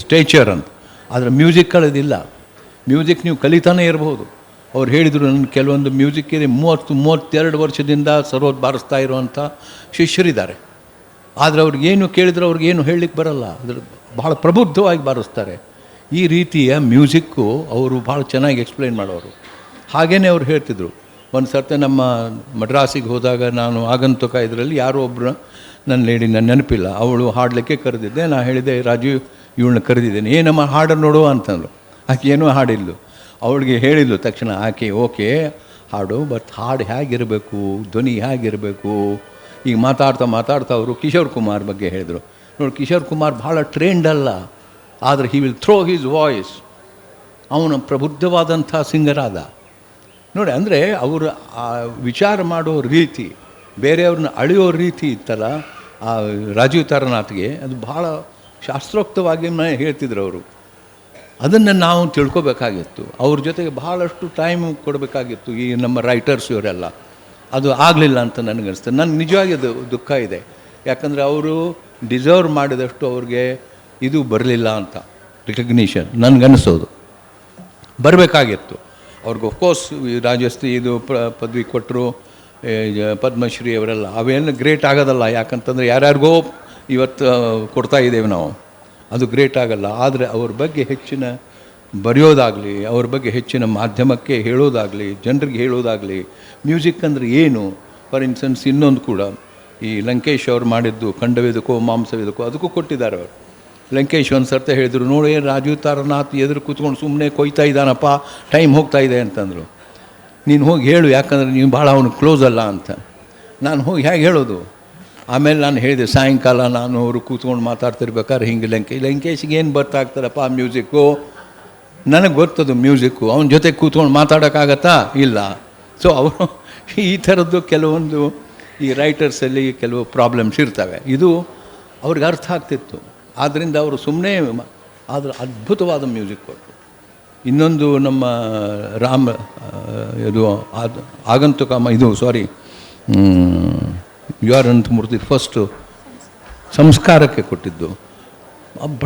ಸ್ಟೇಚರ್ ಅಂತ. ಆದರೆ ಮ್ಯೂಸಿಕ್ಗಳದಿಲ್ಲ ಮ್ಯೂಸಿಕ್ ನೀವು ಕಲಿತಾನೇ ಇರಬಹುದು ಅವ್ರು ಹೇಳಿದರು ನನ್ನ ಕೆಲವೊಂದು ಮ್ಯೂಸಿಕ್ ಇದೆ, ಮೂವತ್ತು, ಮೂವತ್ತೆರಡು ವರ್ಷದಿಂದ ಸರೋದ್ ಬಾರಿಸ್ತಾ ಇರುವಂಥ ಶಿಷ್ಯರಿದ್ದಾರೆ. ಆದರೆ ಅವ್ರಿಗೇನು ಕೇಳಿದ್ರೆ ಅವ್ರಿಗೇನು ಹೇಳಲಿಕ್ಕೆ ಬರಲ್ಲ. ಅದ್ರ ಭಾಳ ಪ್ರಬುದ್ಧವಾಗಿ ಬಾರಿಸ್ತಾರೆ. ಈ ರೀತಿಯ ಮ್ಯೂಸಿಕ್ಕು ಅವರು ಭಾಳ ಚೆನ್ನಾಗಿ ಎಕ್ಸ್ಪ್ಲೈನ್ ಮಾಡೋರು. ಹಾಗೇ ಅವ್ರು ಹೇಳ್ತಿದ್ರು. ಒಂದು ಸರ್ತಿ ನಮ್ಮ ಮಡ್ರಾಸಿಗೆ ಹೋದಾಗ ನಾನು ಆಗಂತುಕ ಇದರಲ್ಲಿ ಯಾರೋ ಒಬ್ಬರು ನನ್ನ ಲೇಡಿ ನನ್ನ ನೆನಪಿಲ್ಲ. ಅವಳು ಹಾಡಲಿಕ್ಕೆ ಕರೆದಿದ್ದೆ. ನಾನು ಹೇಳಿದೆ ರಾಜೀವ್ ಇವಳನ್ನ ಕರೆದಿದ್ದೇನೆ. ಏನಮ್ಮ ಹಾಡು ನೋಡುವ ಅಂತಂದ್ರು ಆಕೆ ಏನೂ ಹಾಡಿದ್ಲು ಅವಳಿಗೆ ಹೇಳಿದ್ಲು ತಕ್ಷಣ, ಆಕೆ, ಓಕೆ, ಹಾಡು, ಬಟ್ ಹಾಡು ಹೇಗಿರಬೇಕು? ಧ್ವನಿ ಹೇಗಿರಬೇಕು? ಈಗ ಮಾತಾಡ್ತಾ ಮಾತಾಡ್ತಾ ಅವರು ಕಿಶೋರ್ ಕುಮಾರ್ ಬಗ್ಗೆ ಹೇಳಿದರು. ನೋಡಿ, ಕಿಶೋರ್ ಕುಮಾರ್ ಭಾಳ ಟ್ರೇಂಡ್ ಅಲ್ಲ. ಆದರೆ he will throw his voice ಅವನು ಪ್ರಬುದ್ಧವಾದಂಥ ಸಿಂಗರ್ ಆದ ನೋಡಿ, ಅಂದರೆ ಅವರು ಆ ವಿಚಾರ ಮಾಡೋ ರೀತಿ, ಬೇರೆಯವ್ರನ್ನ ಅಳೆಯೋ ರೀತಿ ಇತ್ತಲ್ಲ, ಆ ರಾಜೀವ್ ತಾರನಾಥ್ಗೆ ಅದು ಭಾಳ ಶಾಸ್ತ್ರೋಕ್ತವಾಗಿ ಹೇಳ್ತಿದ್ರು ಅವರು. ಅದನ್ನು ನಾವು ತಿಳ್ಕೊಬೇಕಾಗಿತ್ತು. ಅವ್ರ ಜೊತೆಗೆ ಬಹಳಷ್ಟು ಟೈಮ್ ಕೊಡಬೇಕಾಗಿತ್ತು ಈ ನಮ್ಮ ರೈಟರ್ಸ್ ಇವರೆಲ್ಲ. ಅದು ಆಗಲಿಲ್ಲ ಅಂತ ನನಗನ್ನಿಸ್ತದೆ ನನಗೆ ನಿಜವಾಗಿ ಅದು ದುಃಖ ಇದೆ. ಯಾಕಂದರೆ ಅವರು ಡಿಸರ್ವ್ ಮಾಡಿದಷ್ಟು ಅವ್ರಿಗೆ ಇದು ಬರಲಿಲ್ಲ ಅಂತ ರಿಕಗ್ನಿಷನ್ ನನಗನ್ನಿಸೋದು ಬರಬೇಕಾಗಿತ್ತು. ಅವ್ರಿಗೆ ಅಫ್ಕೋರ್ಸ್ ರಾಜಶ್ರೀ ಇದು ಪದವಿ ಕೊಟ್ಟರು ಪದ್ಮಶ್ರೀ ಅವರೆಲ್ಲ, ಅವೇನು ಗ್ರೇಟ್ ಆಗೋದಲ್ಲ, ಯಾಕಂತಂದರೆ ಯಾರ್ಯಾರಿಗೋ ಇವತ್ತು ಕೊಡ್ತಾ ಇದ್ದೇವೆ ನಾವು. ಅದು ಗ್ರೇಟ್ ಆಗಲ್ಲ. ಆದರೆ ಅವ್ರ ಬಗ್ಗೆ ಹೆಚ್ಚಿನ ಬರೆಯೋದಾಗಲಿ, ಅವ್ರ ಬಗ್ಗೆ ಹೆಚ್ಚಿನ ಮಾಧ್ಯಮಕ್ಕೆ ಹೇಳೋದಾಗಲಿ, ಜನರಿಗೆ ಹೇಳೋದಾಗಲಿ ಮ್ಯೂಸಿಕ್ ಅಂದರೆ ಏನು? ಫಾರ್ ಇನ್ಸ್ಟೆನ್ಸ್ ಇನ್ನೊಂದು ಕೂಡ, ಈ ಲಂಕೇಶ್ ಅವ್ರು ಮಾಡಿದ್ದು ಖಂಡವೇದಕ್ಕೋ, ಮಾಂಸವೇದಕ್ಕೋ, ಅದಕ್ಕೂ ಕೊಟ್ಟಿದ್ದಾರೆ ಅವರು. ಲಂಕೇಶ್ ಒಂದು ಸರ್ತೆ ಹೇಳಿದರು, ನೋಡಿ ರಾಜೀವ್ ತಾರನಾಥ್ ಎದುರು ಕೂತ್ಕೊಂಡು ಸುಮ್ಮನೆ ಕೊಯ್ತಾ ಇದ್ದಾನಪ್ಪ, ಟೈಮ್ ಹೋಗ್ತಾ ಇದೆ ಅಂತಂದರು. ನೀನು ಹೋಗಿ ಹೇಳು, ಯಾಕಂದರೆ ನೀವು ಭಾಳ ಅವನು ಕ್ಲೋಸ್ ಅಲ್ಲ ಅಂತ. ನಾನು ಹೋಗಿ ಹೇಗೆ ಹೇಳೋದು? ಆಮೇಲೆ ನಾನು ಹೇಳಿದೆ, ಸಾಯಂಕಾಲ ನಾನು ಅವರು ಕೂತ್ಕೊಂಡು ಮಾತಾಡ್ತಿರ್ಬೇಕಾದ್ರೆ ಹಿಂಗೆ ಲಂಕೇಶ್ ಲಂಕೇಶ್ಗೆ ಏನು ಬರ್ತಾಗ್ತಾರಪ್ಪ ಆ ಮ್ಯೂಸಿಕ್ಕು? ನನಗೆ ಗೊತ್ತದು ಮ್ಯೂಸಿಕ್ಕು, ಅವನ ಜೊತೆ ಕೂತ್ಕೊಂಡು ಮಾತಾಡೋಕ್ಕಾಗತ್ತಾ? ಇಲ್ಲ. ಸೊ ಅವರು ಈ ಥರದ್ದು ಕೆಲವೊಂದು ಈ ರೈಟರ್ಸಲ್ಲಿ ಕೆಲವು ಪ್ರಾಬ್ಲಮ್ಸ್ ಇರ್ತವೆ. ಇದು ಅವ್ರಿಗೆ ಅರ್ಥ ಆಗ್ತಿತ್ತು. ಆದ್ದರಿಂದ ಅವರು ಸುಮ್ಮನೆ ಆದರೆ ಅದ್ಭುತವಾದ ಮ್ಯೂಸಿಕ್ ಕೊಟ್ಟರು ಇನ್ನೊಂದು ನಮ್ಮ ರಾಮ ಇದು ಆದ, ಆಗಂತುಕ ಇದು ಸಾರಿ ಯು ಆರ್ ಅಂತ ಮೂರ್ತಿ ಫಸ್ಟು ಸಂಸ್ಕಾರಕ್ಕೆ ಕೊಟ್ಟಿದ್ದು.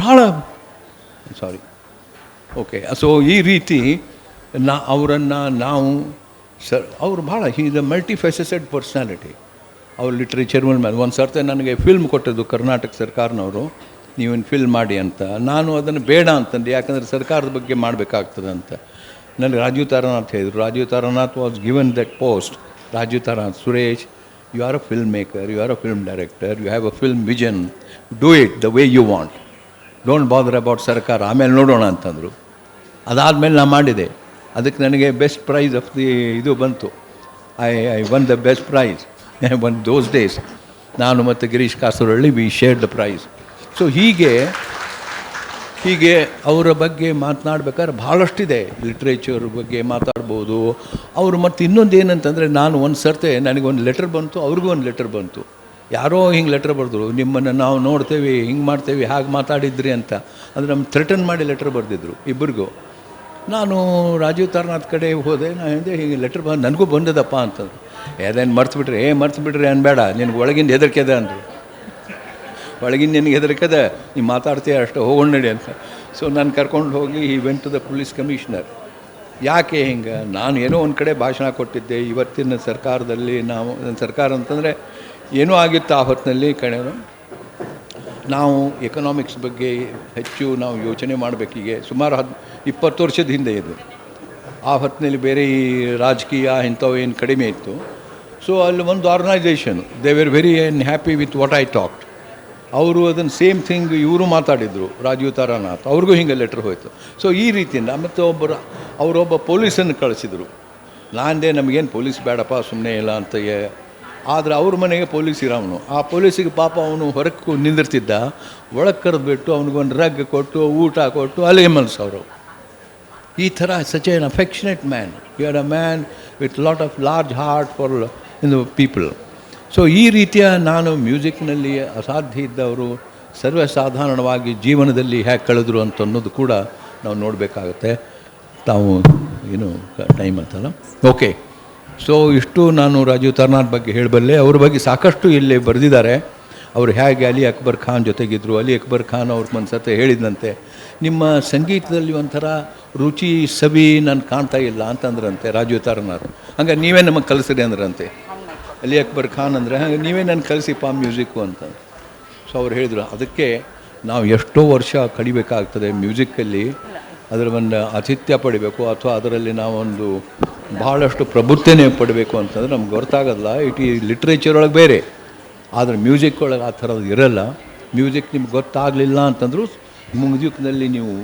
ಭಾಳ ಸಾರಿ ಓಕೆ ಸೊ ಈ ರೀತಿ ನಾ, ಅವರನ್ನು ನಾವು ಸರ್ ಅವರು ಭಾಳ is a multi faceted personality ಅವ್ರ ಲಿಟ್ರೇಚರ್ ಮೇಲೆ, ಒಂದು ಸರ್ತಿ ನನಗೆ ಫಿಲ್ಮ್ ಕೊಟ್ಟಿದ್ದು ಕರ್ನಾಟಕ ಸರ್ಕಾರನವರು. ನೀವೇನು ಫಿಲ್ ಮಾಡಿ ಅಂತ. ನಾನು ಅದನ್ನು ಬೇಡ ಅಂತಂದೆ. ಯಾಕಂದರೆ ಸರ್ಕಾರದ ಬಗ್ಗೆ ಮಾಡಬೇಕಾಗ್ತದೆ ಅಂತ. ನನಗೆ ರಾಜೀವ್ ತಾರಾನಾಥ್ ಹೇಳಿದರು. Rajeev Taranath was given that post Rajeev Taranath, Suresh you are a film maker you are a film director you have a film vision do it the way you want don't bother about sarkar. ಆಮೇಲೆ ನೋಡೋಣ ಅಂತಂದರು. ಅದಾದಮೇಲೆ ನಾನು ಮಾಡಿದೆ. ಅದಕ್ಕೆ ನನಗೆ best price of the ಇದು ಬಂತು. I I won the best prize on those days ನಾನು ಮತ್ತು Girish Kasaravalli we share the prize so ಹೀಗೆ ಹೀಗೆ ಅವರ ಬಗ್ಗೆ ಮಾತನಾಡ್ಬೇಕಾದ್ರೆ ಭಾಳಷ್ಟಿದೆ ಲಿಟ್ರೇಚರ್ ಬಗ್ಗೆ ಮಾತಾಡ್ಬೋದು. ಅವರು ಮತ್ತು ಇನ್ನೊಂದು ಏನಂತಂದರೆ ನಾನು ಒಂದು ಸರ್ತೆ ನನಗೊಂದು ಲೆಟರ್ ಬಂತು, ಅವ್ರಿಗೂ ಒಂದು ಲೆಟರ್ ಬಂತು. ಯಾರೋ ಹಿಂಗೆ ಲೆಟರ್ ಬರೆದ್ರು, ನಿಮ್ಮನ್ನು ನಾವು ನೋಡ್ತೇವೆ, ಹಿಂಗೆ ಮಾಡ್ತೇವೆ, ಹಾಗೆ ಮಾತಾಡಿದ್ರಿ ಅಂತ. ಅಂದರೆ ನಮ್ಮ ಥ್ರೆಟನ್ ಮಾಡಿ ಲೆಟರ್ ಬರೆದಿದ್ರು ಇಬ್ಬರಿಗೂ. ನಾನು ರಾಜೀವ್ ತಾರನಾಥ್ ಕಡೆ ಹೋದೆ ನಾನು ಹಿಂದೆ ಹೀಗೆ ಲೆಟ್ರ್ ಬಂದು ನನಗೂ ಬಂದದಪ್ಪ ಅಂತಂದು ಅದೇನು ಮರ್ತು ಬಿಟ್ರಿ ಏ ಮರ್ತು ಬಿಡ್ರಿ ಅನ್ಬೇಡ, ನಿನಗೆ ಒಳಗಿಂದ ಹೆದರ್ಕೆದ ಅದ ಅಂದರು. ಒಳಗಿನ ನಿನಗೆ ಹೆದರಿಕದ, ನೀ ಮಾತಾಡ್ತೀಯ ಅಷ್ಟು, ಹೋಗೋಣ ನಡಿ ಅಂತ. ಸೊ ನಾನು ಕರ್ಕೊಂಡು ಹೋಗಿ ಈ went to the police commissioner ಯಾಕೆ ಹಿಂಗೆ? ನಾನು ಏನೋ ಒಂದು ಕಡೆ ಭಾಷಣ ಕೊಟ್ಟಿದ್ದೆ, ಇವತ್ತಿನ ಸರ್ಕಾರದಲ್ಲಿ ನಾವು, ಸರ್ಕಾರ ಅಂತಂದರೆ ಏನೂ ಆಗಿತ್ತು ಆ ಹೊತ್ತಿನಲ್ಲಿ ಕಣೆ. ನಾವು ಎಕನಾಮಿಕ್ಸ್ ಬಗ್ಗೆ ಹೆಚ್ಚು ನಾವು ಯೋಚನೆ ಮಾಡಬೇಕೀಗೆ ಸುಮಾರು ಹದ್, ಇಪ್ಪತ್ತು ವರ್ಷದ ಹಿಂದೆ ಇದು. ಆ ಹೊತ್ತಿನಲ್ಲಿ ಬೇರೆ ಈ ರಾಜಕೀಯ ಇಂಥವು ಏನು ಕಡಿಮೆ ಇತ್ತು. ಸೊ ಅಲ್ಲಿ ಒಂದು organisation they were very and happy with what I talked ಅವರು ಅದನ್ನು ಸೇಮ್ ಥಿಂಗ್ ಇವರು ಮಾತಾಡಿದರು, ರಾಜೀವ್ ತಾರಾನಾಥ್. ಅವ್ರಿಗೂ ಹಿಂಗೆ ಲೆಟ್ರ್ ಹೋಯಿತು. ಸೊ ಈ ರೀತಿಯಿಂದ ಮತ್ತು ಒಬ್ಬರು, ಅವರೊಬ್ಬ ಪೊಲೀಸನ್ನು ಕಳಿಸಿದರು. ನಾನದೇ ನಮಗೇನು ಪೊಲೀಸ್ ಬೇಡಪ್ಪ ಸುಮ್ಮನೆ ಇಲ್ಲ ಅಂತ ಆದರೆ ಅವ್ರ ಮನೆಗೆ ಪೊಲೀಸ್ ಇರೋವನು ಆ ಪೊಲೀಸಿಗೆ ಪಾಪ ಅವನು ಹೊರಕ್ಕೆ ನಿಂದಿರ್ತಿದ್ದ, ಒಳಗೆ ಕರೆದ್ಬಿಟ್ಟು ಅವನಿಗೊಂದು ರಗ್ ಕೊಟ್ಟು, ಊಟ ಕೊಟ್ಟು ಅಲ್ಲಿಗೆ ಮನಸ್ಸವರು ಈ ಥರ such an affectionate man you are a man with lot of large heart for in the people so ಈ ರೀತಿಯ ನಾನು ಮ್ಯೂಸಿಕ್ನಲ್ಲಿ ಅಸಾಧ್ಯ ಇದ್ದವರು ಸರ್ವಸಾಧಾರಣವಾಗಿ ಜೀವನದಲ್ಲಿ ಹೇಗೆ ಕಳೆದ್ರು ಅಂತ ಅನ್ನೋದು ಕೂಡ ನಾವು ನೋಡಬೇಕಾಗತ್ತೆ. ತಾವು, ಏನು, ಟೈಮ್ ಅಂತಲ್ಲ? ಓಕೆ ಸೊ ಇಷ್ಟು ನಾನು ರಾಜೀವ್ ತರ್ನಾಥ್ ಬಗ್ಗೆ ಹೇಳಬಲ್ಲೆ. ಅವ್ರ ಬಗ್ಗೆ ಸಾಕಷ್ಟು ಇಲ್ಲಿ ಬರೆದಿದ್ದಾರೆ. ಅವರು ಹೇಗೆ ಅಲಿ ಅಕ್ಬರ್ ಖಾನ್ ಜೊತೆಗಿದ್ದರು ಅಲಿ ಅಕ್ಬರ್ ಖಾನ್ ಅವ್ರ ಮನಸತ್ತೆ ಸತೆ ಹೇಳಿದಂತೆ ನಿಮ್ಮ ಸಂಗೀತದಲ್ಲಿ ಒಂಥರ ರುಚಿ ಸವಿ ನಾನು ಕಾಣ್ತಾ ಇಲ್ಲ ಅಂತಂದ್ರಂತೆ ರಾಜೀವ್ ತರ್ನಾಥ್ ಹಂಗೆ ನೀವೇ ನಮಗೆ ಕಲಿಸ್ರಿ ಅಂದ್ರಂತೆ. ಅಲಿ ಅಕ್ಬರ್ ಖಾನ್ ಅಂದರೆ ನೀವೇ ನಾನು ಕಲಿಸಿಪ್ಪ ಮ್ಯೂಸಿಕ್ಕು ಅಂತ. ಸೊ ಅವ್ರು ಹೇಳಿದರು, ಅದಕ್ಕೆ ನಾವು ಎಷ್ಟೋ ವರ್ಷ ಕಡಿಬೇಕಾಗ್ತದೆ ಮ್ಯೂಸಿಕ್ಕಲ್ಲಿ, ಅದರ ಒಂದು ಆತಿಥ್ಯ ಪಡಿಬೇಕು, ಅಥವಾ ಅದರಲ್ಲಿ ನಾವೊಂದು ಬಹಳಷ್ಟು ಪ್ರಬುದ್ಧನೆ ಪಡಬೇಕು ಅಂತಂದ್ರೆ ನಮ್ಗೆ ಗೊತ್ತಾಗೋಲ್ಲ, ಇಟ್ ಈ ಲಿಟ್ರೇಚರ್ ಒಳಗೆ ಬೇರೆ. ಆದರೆ ಮ್ಯೂಸಿಕ್ ಒಳಗೆ ಆ ಥರದ್ದು ಇರಲ್ಲ. ಮ್ಯೂಸಿಕ್ ನಿಮ್ಗೆ ಗೊತ್ತಾಗಲಿಲ್ಲ ಅಂತಂದರೂ ಮ್ಯೂಸಿಕ್ನಲ್ಲಿ ನೀವು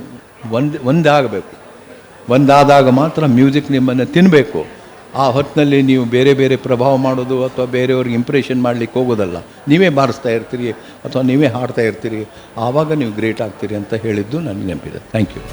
ಒಂದು, ಒಂದಾಗಬೇಕು. ಒಂದಾದಾಗ ಮಾತ್ರ ಮ್ಯೂಸಿಕ್ ನಿಮ್ಮನ್ನು ತಿನ್ನಬೇಕು ಆ ಹೊತ್ತಿನಲ್ಲಿ ನೀವು ಬೇರೆ ಬೇರೆ ಪ್ರಭಾವ ಮಾಡೋದು ಅಥವಾ ಬೇರೆಯವ್ರಿಗೆ ಇಂಪ್ರೆಷನ್ ಮಾಡಲಿಕ್ಕೆ ಹೋಗೋದಲ್ಲ. ನೀವೇ ಬಾರಿಸ್ತಾ ಇರ್ತೀರಿ ಅಥವಾ ನೀವೇ ಹಾಡ್ತಾ ಇರ್ತೀರಿ. ಆವಾಗ ನೀವು ಗ್ರೇಟ್ ಆಗ್ತೀರಿ ಅಂತ ಹೇಳಿದ್ದು ನನಗೆ ನೆನಪಿದೆ. Thank you